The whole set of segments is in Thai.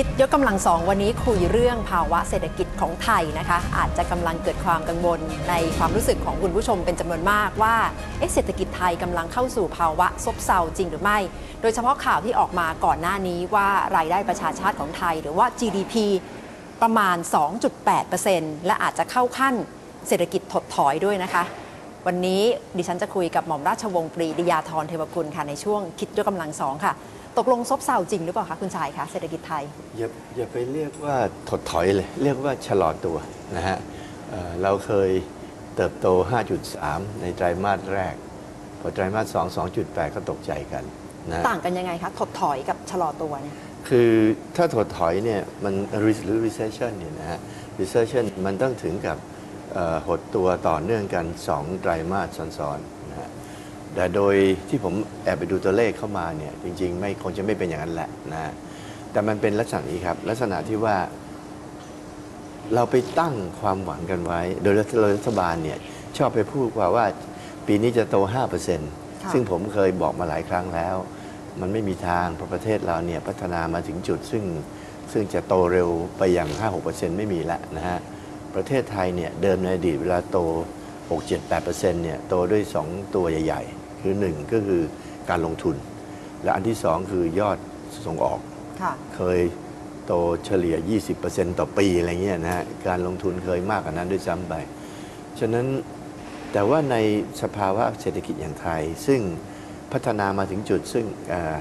คิดยกกำลังสองวันนี้คุยเรื่องภาวะเศรษฐกิจของไทยนะคะ อาจจะกำลังเกิดความกังวลในความรู้สึกของคุณผู้ชมเป็นจำนวนมากว่าเเศรษฐกิจไทยกำลังเข้าสู่ภาวะซบเซาจริงหรือไม่ โดยเฉพาะข่าวที่ออกมาก่อนหน้านี้ว่ารายได้ประชาชาติของไทย หรือว่า GDP ประมาณ 2.8%และอาจจะเข้าขั้นเศรษฐกิจถดถอยด้วยนะคะ วันนี้ดิฉันจะคุยกับหม่อมราชวงศ์ปรีดิยาธรเทวกุลค่ะในช่วงคิดยกกำลังสองค่ะ ตกลงซบเซาจริงหรือเปล่าคะคุณชายคะเศรษฐกิจไทย อย่าอย่าไปเรียกว่าถดถอยเลย เรียกว่าชะลอตัวนะฮะเอ่อเราเคยเติบโต 5.3 ในไตรมาสแรก พอไตรมาส2 2.8 ก็ตกใจกันนะต่างกันยังไงคะถดถอยกับชะลอตัวเนี่ย คือถ้าถดถอยเนี่ยมันหรือ recession เนี่ยนะฮะ recession มันต้องถึงกับเอ่อ หดตัวต่อเนื่องกัน 2 ไตรมาสซ้อนๆนะฮะแต่โดยที่ผมแอบไปดูตัวเลขเข้ามาเนี่ยจริงๆ ไม่คงจะไม่เป็นอย่างนั้นแหละนะฮะแต่มันเป็นลักษณะนี้ครับ ลักษณะที่ว่า เราไปตั้งความหวังกันไว้ โดยรัฐบาลเนี่ยชอบไปพูดว่าว่าปีนี้จะโต 5%ซึ่งผมเคยบอกมาหลายครั้งแล้ว มันไม่มีทางเพราะประเทศเราเนี่ยพัฒนามาถึงจุดซึ่งซึ่งจะโตเร็วไปอย่าง 5-6%ไม่มีแล้วนะฮะ ประเทศไทยเนี่ยเดิมในอดีตเวลาโต 6-7-8%เนี่ยโตด้วย 2 ตัวใหญ่ ๆ คือ 1 ก็คือการลงทุน และอันที่ 2 คือยอดส่งออกค่ะเคยโตเฉลี่ย 20%ต่อปีอะไรเงี้ยนะฮะการลงทุนเคยมากกว่านั้นด้วยซ้ำไป ฉะนั้นแต่ว่าในสภาวะเศรษฐกิจอย่างไทย ซึ่งพัฒนามาถึงจุดซึ่งเอ่อ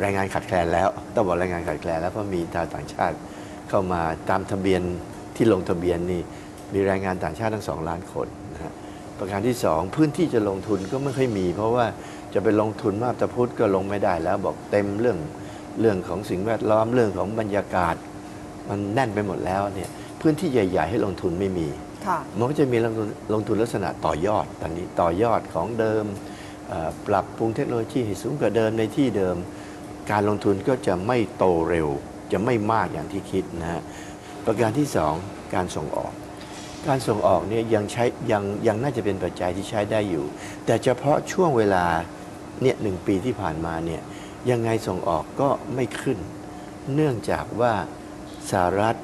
แรงงานขาดแคลนแล้ว ต้องบอกแรงงานขาดแคลนแล้วเพราะมีชาวต่างชาติเข้ามาตามทะเบียน ที่ลงทะเบียนนี่มีแรงงานต่างชาติทั้งสองล้านคนนะฮะประการที่สองพื้นที่จะลงทุนก็ไม่ค่อยมี เพราะว่าจะไปลงทุนมาบตาพุธก็ลงไม่ได้แล้วบอกเต็มเรื่องเรื่องของสิ่งแวดล้อมเรื่องของบรรยากาศ มันแน่นไปหมดแล้วเนี่ยพื้นที่ใหญ่ ๆ ให้ลงทุนไม่มีค่ะมันก็จะมีลงทุนลงทุนลักษณะต่อยอดตอนนี้ต่อยอดของเดิมเอ่อปรับปรุงเทคโนโลยีให้สูงกว่าเดิมในที่เดิม การลงทุนก็จะไม่โตเร็ว จะไม่มากอย่างที่คิดนะฮะ ประการที่สองการส่งออก การส่งออกเนี่ยยังใช้ยังยังน่าจะเป็นปัจจัยที่ใช้ได้อยู่ แต่เฉพาะช่วงเวลาเนี่ยหนึ่งปีที่ผ่านมาเนี่ยยังไงส่งออกก็ไม่ขึ้น เนื่องจากว่าสหรัฐ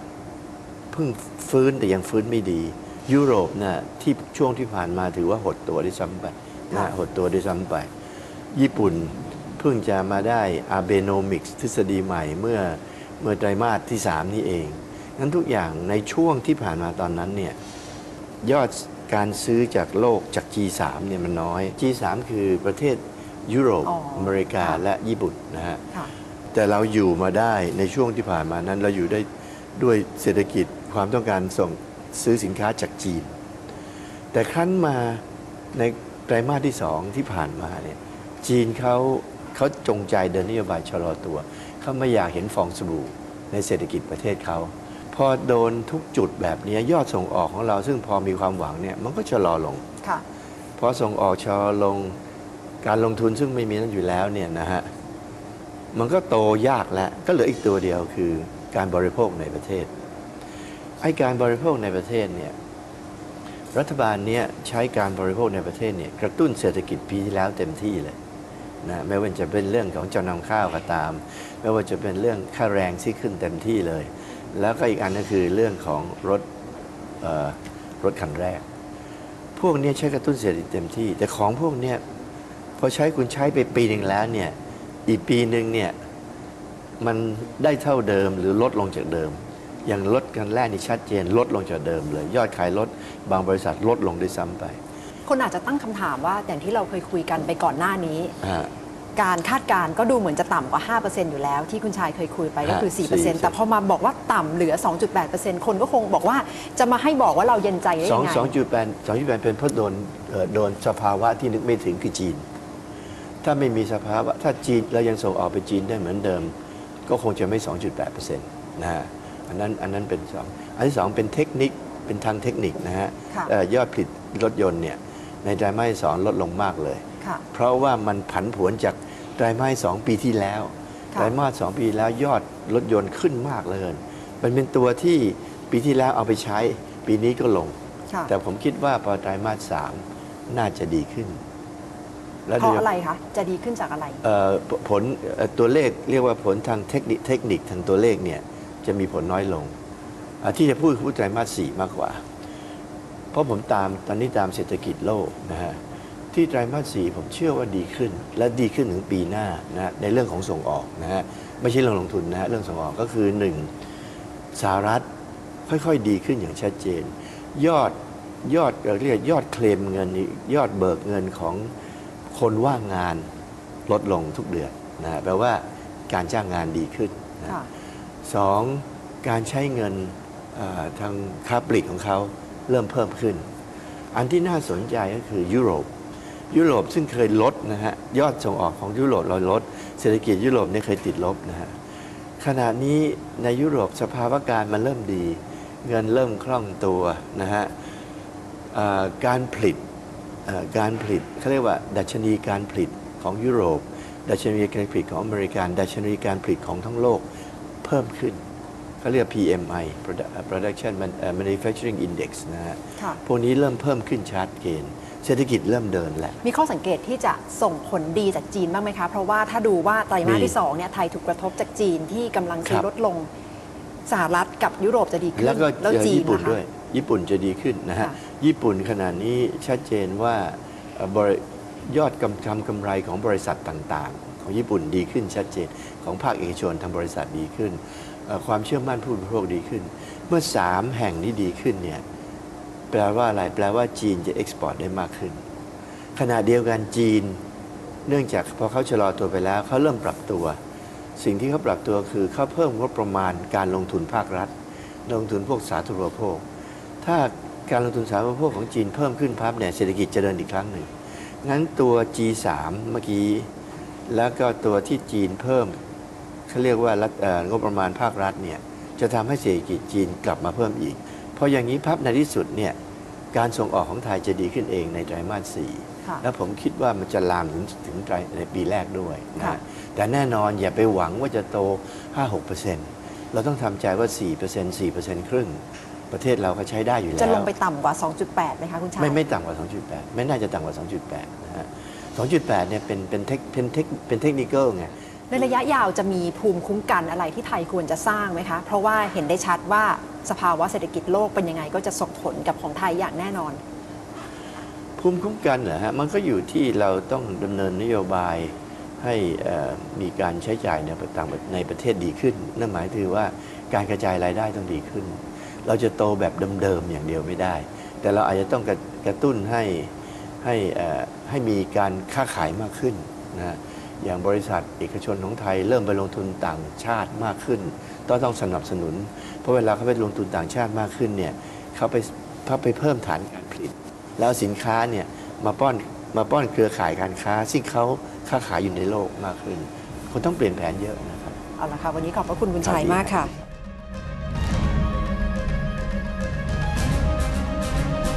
เพิ่งฟื้นแต่ยังฟื้นไม่ดี ยุโรปนะที่ช่วงที่ผ่านมาถือว่าหดตัวได้ซ้ำไปนะค่ะหดตัวได้ซ้ำไป ญี่ปุ่นเพิ่งจะมาได้อาเบโนมิกส์ทฤษฎีใหม่เมื่อเมื่อไตรมาสที่ 3 นี่เอง งั้นทุกอย่างในช่วงที่ผ่านมาตอนนั้นเนี่ยยอดการซื้อจากโลกจาก G3 เนี่ยมันน้อย G3 คือประเทศยุโรปอ๋ออเมริกาค่ะและญี่ปุ่นนะฮะค่ะแต่เราอยู่มาได้ในช่วงที่ผ่านมานั้นเราอยู่ได้ด้วยเศรษฐกิจความต้องการส่งซื้อสินค้าจากจีน แต่ครั้นมาในไตรมาสที่สองที่ผ่านมาเนี่ยจีนเขาเขาจงใจเดินนโยบายชะลอตัว เขาไม่อยากเห็นฟองสบู่ในเศรษฐกิจประเทศเขาพ อโดนทุกจุดแบบนี้ยอดส่งออกของเราซึ่งพอมีความหวังเนี่ยมันก็ชะลอลงค่ะพอส่งออกชะลอลงการลงทุนซึ่งไม่มีนั้นอยู่แล้วเนี่ยนะฮะมันก็โตยากแล้วก็เหลืออีกตัวเดียวคือการบริโภคในประเทศไอ้การบริโภคในประเทศเนี่ยรัฐบาลเนี้ยใช้การบริโภคในประเทศเนี่ยกระตุ้นเศรษฐกิจปีที่แล้วเต็มที่เลยนะไม่ว่าจะเป็นเรื่องของจำนำข้าวก็ตาม ไม่ว่าจะเป็นเรื่องค่าแรงที่ขึ้นเต็มที่เลย แล้วก็อีกอันก็คือเรื่องของรถเอ่อรถคันแรก พวกเนี้ยใช้กระตุ้นเศรษฐกิจเต็มที่ แต่ของพวกเนี้ยพอใช้คุณใช้ไปปีหนึ่งแล้วเนี่ยอีกปีหนึ่งเนี่ยมันได้เท่าเดิมหรือลดลงจากเดิม อย่างรถคันแรกนี่ชัดเจนลดลงจากเดิมเลย ยอดขายรถบางบริษัทลดลงด้วยซ้ำไป คนอาจจะตั้งคำถามว่าอย่างที่เราเคยคุยกันไปก่อนหน้านี้อ่า การคาดการณ์ก็ดูเหมือนจะต่ำกว่า 5%อยู่แล้ว ที่คุณชายเคยคุยไปก็คือ ฮะ4%แต่พอมาบอกว่าต่ำเหลือ 2.8%คนก็คงบอกว่าจะมาให้บอกว่าเราเย็นใจได้สอยังงไง สองจุดแปดสองจุดแปดเป็นเพราะโดนเอ่อโดนสภาวะที่นึกไม่ถึงคือจีน ถ้าไม่มีสภาวะถ้าจีนเรายังส่งออกไปจีนได้เหมือนเดิม ก็คงจะไม่ 2.8%นะฮะอันนั้นอันนั้นเป็นสองอันที่สองเป็นเทคนิคเป็นทางเทคนิคนะฮะค่ะ เอ่อยอดผลิตรถยนต์เนี่ยในไตรมาสที่สองลดลงมากเลย ค่ะ เพราะว่ามันผันผวนจาก ไตรมาสสองปีที่แล้วค่ะไตรมาสสองปีแล้วยอดรถยนต์ขึ้นมากเลย มันเป็นตัวที่ปีที่แล้วเอาไปใช้ ปีนี้ก็ลงค่ะแต่ผมคิดว่าพอไตรมาสสามน่าจะดีขึ้นแล้วเพราะอะไรคะ จะดีขึ้นจากอะไรเอ่อผผลเอ่อตัวเลขเรียกว่าผลทางเทคนิคเทคนิคทางตัวเลขเนี่ยจะมีผลน้อยลงอะที่จะพูดคือพูดไตรมาสสี่มากกว่า เพราะผมตามตอนนี้ตามเศรษฐกิจโลกนะฮะ ที่ไตรมาสสี่ผมเชื่อว่าดีขึ้น และดีขึ้นถึงปีหน้านะฮะในเรื่องของส่งออกนะฮะไม่ใช่เรื่องลงทุนนะฮะเรื่องส่งออกก็คือหนึ่งสหรัฐค่อยๆ ดีขึ้นอย่างชัดเจน ยอดยอดเอ่อเรียกยอดเคลมเงินนี่ยอดเบิกเงินของคนว่างงานลดลงทุกเดือนนะฮะแปลว่าการจ้างงานดีขึ้นนะค่ะสองการใช้เงินเอ่อทางค้าปลีกของเขาเริ่มเพิ่มขึ้น อันที่น่าสนใจก็คือยุโรป ยุโรปซึ่งเคยลดนะฮะยอดส่งออกของยุโรปเราลด เศรษฐกิจยุโรปเนี่ยเคยติดลบนะฮะขณะนี้ในยุโรปสภาวะการมันเริ่มดี เงินเริ่มคล่องตัวนะฮะเอ่อการผลิตเอ่อการผลิตเขาเรียกว่า ดัชนีการผลิตของยุโรป ดัชนีการผลิตของอเมริกันดัชนีการผลิตของทั้งโลกเพิ่มขึ้นเขาเรียก PMI Produ- Production Man- เอ่อ Manufacturing Index นะฮะค่ะพวกนี้เริ่มเพิ่มขึ้นชัดเจน เศรษฐกิจเริ่มเดินแล้ว มีข้อสังเกตที่จะส่งผลดีจากจีนบ้างไหมคะ เพราะว่าถ้าดูว่าไตรมาสมีที่2เนี่ยไทยถูกกระทบจากจีนที่กำลังซื้คอรับลดลงสหรัฐกับยุโรปจะดีขึ้น แล้วก็แล้วเจอจีนญี่ปุ่นนะคะด้วย ญี่ปุ่นจะดีขึ้นนะฮะค่ะญี่ปุ่นขณะนี้ชัดเจนว่าเอ่อบริยอดกำทำกำไรของบริษัทต่างๆ ของญี่ปุ่นดีขึ้นชัดเจน ของภาคเอกชนทำบริษัทดีขึ้นเอ่อความเชื่อมั่นผู้บริโภคดีขึ้น เมื่อสามแห่งนี้ดีขึ้นเนี่ย แปลว่าอะไรแปลว่าจีนจะเอ็กซ์พอร์ตได้มากขึ้น ขณะเดียวกันจีน เนื่องจากพอเขาชะลอตัวไปแล้วเขาเริ่มปรับตัว สิ่งที่เขาปรับตัวคือเขาเพิ่มงบประมาณการลงทุนภาครัฐ ลงทุนพวกสาธารณูปโภค ถ้าการลงทุนสาธารณูปโภคของจีนเพิ่มขึ้นพับเนี่ยเศรษฐกิจจะเดินอีกครั้งหนึ่งงั้นตัว G3 เมื่อกี้ แล้วก็ตัวที่จีนเพิ่มเขาเรียกว่ารัฐงบประมาณภาครัฐเนี่ยจะทำให้เศรษฐกิจจีนกลับมาเพิ่มอีก พราะอย่างนี้พับในที่สุดเนี่ยการส่งออกของไทยจะดีขึ้นเองในไตรมาสสี่ค่ะแล้วผมคิดว่ามันจะลามถึงถึงไตรในปีแรกด้วยนะค่ะแต่แน่นอนอย่าไปหวังว่าจะโต 5-6%เราต้องทำใจว่า 4% 4%ครึ่งประเทศเราก็ใช้ได้อยู่แล้ว จะลงไปต่ำกว่า 2.8ไหมคะคุณชายไม่ไม่ต่ำกว่า 2.8 ไม่น่าจะต่ำกว่า 2.8 นะฮะ 2.8 เนี่ยเป็นเป็นเทคเป็นเทคเป็นเทคนิคไง ในระยะยาวจะมีภูมิคุ้มกันอะไรที่ไทยควรจะสร้างไหมคะ เพราะว่าเห็นได้ชัดว่า สภาวะเศรษฐกิจโลกเป็นยังไง ก็จะส่งผลกับของไทยอย่างแน่นอน ภูมิคุ้มกันเหรอฮะมันก็อยู่ที่เราต้องดำเนินนโยบายให้มีการใช้จ่ายในต่างในประเทศดีขึ้น นั่นหมายถึงว่าการกระจายรายได้ต้องดีขึ้น เราจะโตแบบเดิมๆอย่างเดียวไม่ได้ แต่เราอาจจะต้องกระกระตุ้นให้ให้ให้มีการค้าขายมากขึ้นนะฮะอย่างบริษัทเอกชนของไทยเริ่มไปลงทุนต่างชาติมากขึ้น ต้องต้องสนับสนุน เพราะเวลาเขาไปลงทุนต่างชาติมากขึ้นเนี่ยเขาไปเขาไปเพิ่มฐานการผลิต แล้วสินค้าเนี่ยมาป้อนมาป้อนเครือข่ายการค้า ซึ่งเขาค้าขายอยู่ในโลกมากขึ้น คนต้องเปลี่ยนแผนเยอะนะครับ เอาละค่ะ วันนี้ขอบพระคุณคุณชัยครับมากค่ะ